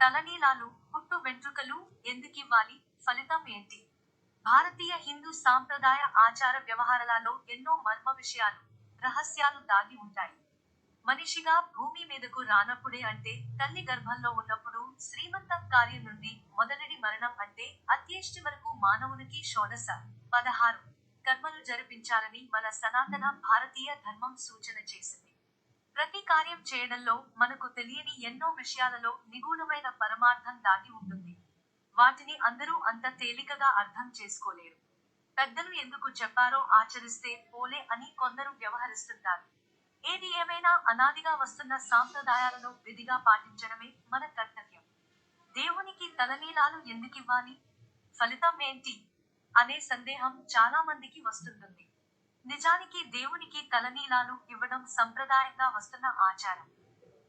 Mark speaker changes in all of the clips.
Speaker 1: తలనీలాలు పుట్టు వెంట్రుకలు ఎందుకివ్వాలి? ఫలితం ఏంటి? భారతీయ హిందూ సాంప్రదాయ ఆచార వ్యవహారాలలో ఎన్నో మర్మ విషయాలు రహస్యాలు దాగి ఉంటాయి. మనిషిగా భూమి మీదకు రానప్పుడే అంటే తల్లి గర్భంలో ఉన్నప్పుడు శ్రీమంతం కార్యం నుండి మొదలడి మరణం అంటే అత్యేష్టి వరకు మానవునికి షోడశ. పదహారు. కర్మలు జరిపించాలని మన సనాతన భారతీయ ధర్మం సూచన చేసింది. ప్రతి కార్యం చేయడంలో మనకు తెలియని ఎన్నో విషయాలలో నిగూఢమైన పరమార్థం దాగి ఉంటుంది. వాటిని అందరూ అంత తేలికగా అర్థం చేసుకోలేరు. పెద్దలు ఎందుకు చెప్పారో ఆచరిస్తే పోలే అని కొందరు వ్యవహరిస్తుంటారు. ఏది ఏమైనా అనాదిగా వస్తున్న సాంప్రదాయాలను విధిగా పాటించడమే మన కర్తవ్యం. దేవునికి తలనీలాలు ఎందుకివ్వాలి? ఫలితం ఏంటి? అనే సందేహం చాలా మందికి వస్తుంటుంది. నిజానికి దేవునికి తలనీలాలు ఇవ్వడం సంప్రదాయంగా వస్తున్న ఆచారం.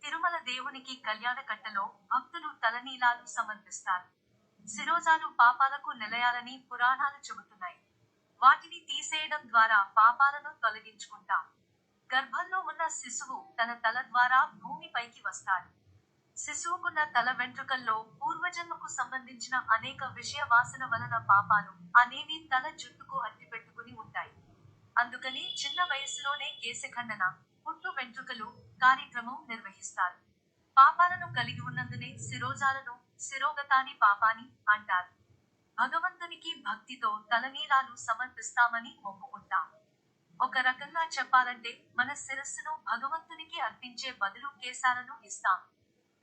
Speaker 1: తిరుమల దేవునికి కళ్యాణ కట్టలో భక్తులు తలనీలాలు సమర్పిస్తారు. శిరోజాలు పాపాలకు నిలయాలని పురాణాలు చెబుతున్నాయి. వాటిని తీసేయడం ద్వారా పాపాలను తొలగించుకుంటాం. గర్భంలో ఉన్న శిశువు తన తల ద్వారా భూమిపైకి వస్తాడు. శిశువుకున్న తల వెంట్రుకల్లో పూర్వజన్మకు సంబంధించిన అనేక విషయ వాసన వలన పాపాలు అనేవి తల జుట్టుకు అట్టి అందుకని చిన్న వయస్సులోనే కేశఖండన పుట్టు వెంట్రుకలు కార్యక్రమం నిర్వహిస్తారు. పాపాలను కలిగి ఉన్నందునే శిరోజాలను శిరోగతాని పాపాని అంటారు. భగవంతునికి భక్తితో తలనీలాలు సమర్పిస్తామని మొక్కుకుంటాం. ఒక రకంగా చెప్పాలంటే మన శిరస్సును భగవంతునికి అర్పించే బదులు కేశాలను ఇస్తాం.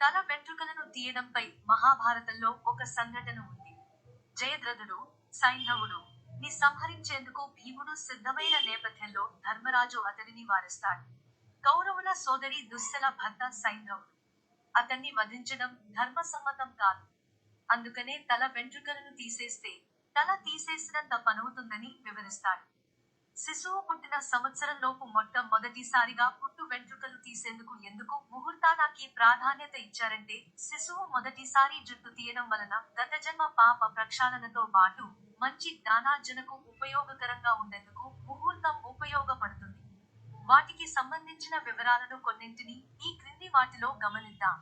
Speaker 1: తల వెంట్రుకలను తీయడంపై మహాభారతంలో ఒక సంఘటన ఉంది. జయద్రథుడు సైంధవుడు ని సంహరించేందుకు భీముడు సిద్ధమైన నేపథ్యంలో ధర్మరాజు అతడిని వారిస్తాడు. కౌరవుల సోదరి దుస్సల భర్త సైంధవుడు. అతన్ని వధించడం ధర్మసమ్మతం కాదు. అందుకనే తల వెంట్రుకలను తీసేస్తే తల తీసేసినంత పనవుతుందని వివరిస్తాడు. శిశువు పుట్టిన సంవత్సరంలోపు మొట్టమొదటిసారిగా పుట్టు వెంట్రుకలు తీసేందుకు ఎందుకు ముహూర్తానాకి ప్రాధాన్యత ఇచ్చారంటే శిశువు మొదటిసారి జుట్టు తీయడం వలన గత జన్మ పాప ప్రక్షాళనతో పాటు మంచి జ్ఞానార్జనకు ఉపయోగకరంగా ఉండేందుకు ముహూర్తం ఉపయోగపడుతుంది. వాటికి సంబంధించిన వివరాలను కొన్నింటిని ఈ క్రింది వాటిలో గమనిద్దాం.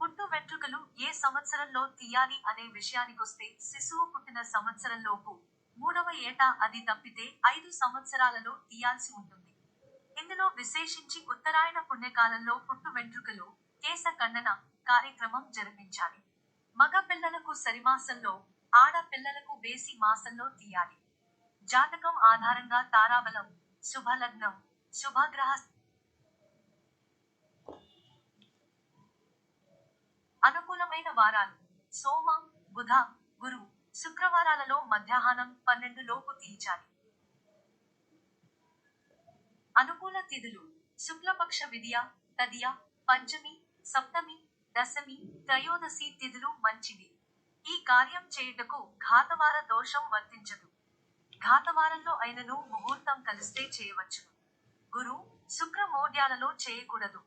Speaker 1: పుట్టు వెంట్రుకలు ఏ సంవత్సరంలో తీయాలి అనే విషయానికొస్తే శిశువు పుట్టిన సంవత్సరంలోపు మూడవ ఏటా అది తప్పితే ఐదు సంవత్సరాలలో తీయాల్సి ఉంటుంది. ఇందులో విశేషించి ఉత్తరాయణ పుణ్యకాలంలో పుట్టు వెంట్రుకలు కేశ ఖండన కార్యక్రమం జరిపించాలి. మగ పిల్లలకు సరిమాసంలో ఆడపిల్లలకు బేసి వేసి మాసంలో తీయాలి. జాతకం ఆధారంగా తారాబలం శుభలగ్నం శుభగ్రహ అనుకూలమైన వారాలు సోమ బుధ గురు శుక్రవారాలలో మధ్యాహ్నం పన్నెండు లోపు తీర్చాలి. అనుకూల తిథులు శుక్లపక్ష విద్య తదియ పంచమి సప్తమి దశమి త్రయోదశి తిథులు మంచివి. ఈ కార్యం చేయుటకు ఘాతవార దోషం వర్తించదు. ఘాతవారంలో అయినను ముహూర్తం కలిస్తే చేయవచ్చును. గురు శుక్రమౌఢ్యాలలో చేయకూడదు.